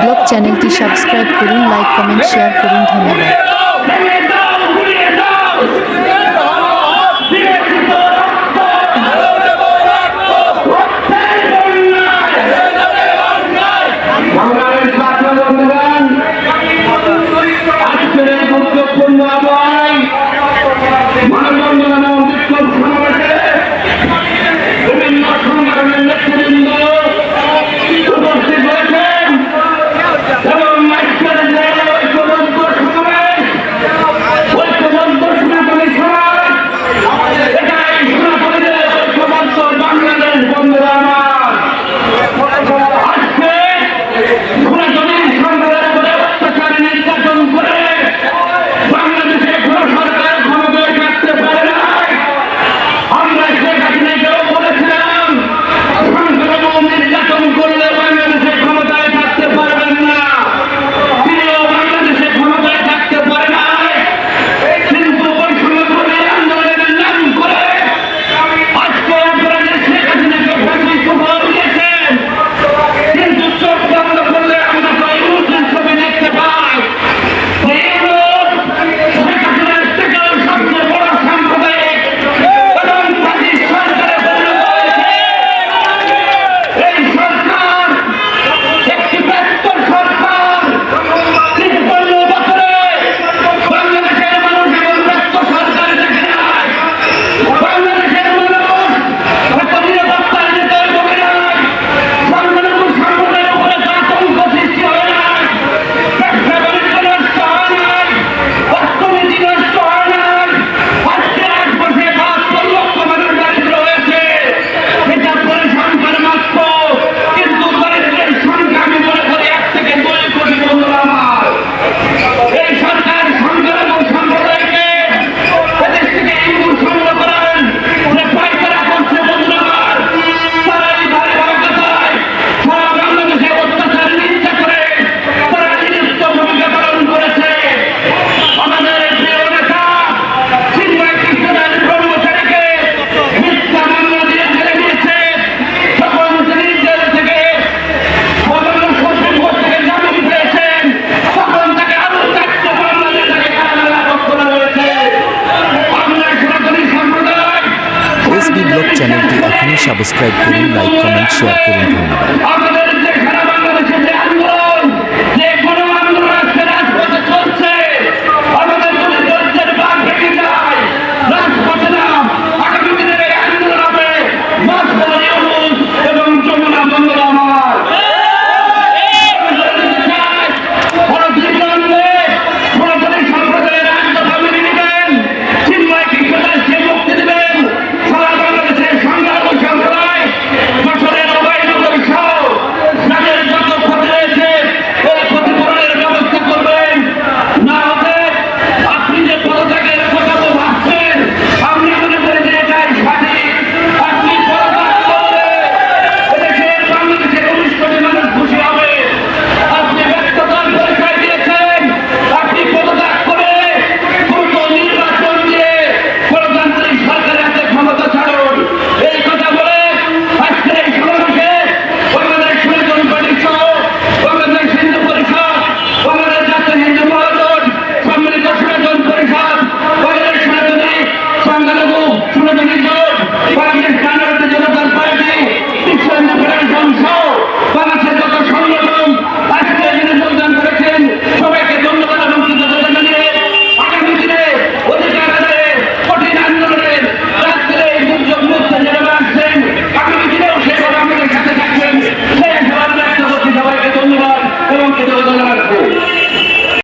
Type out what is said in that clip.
Blog চ্যানেলটি subscribe করুন like comment share করুন। ধন্যবাদ। সাবস্ক্রাইব করুন লাইক কমেন্ট শেয়ার করুন ধন্যবাদ।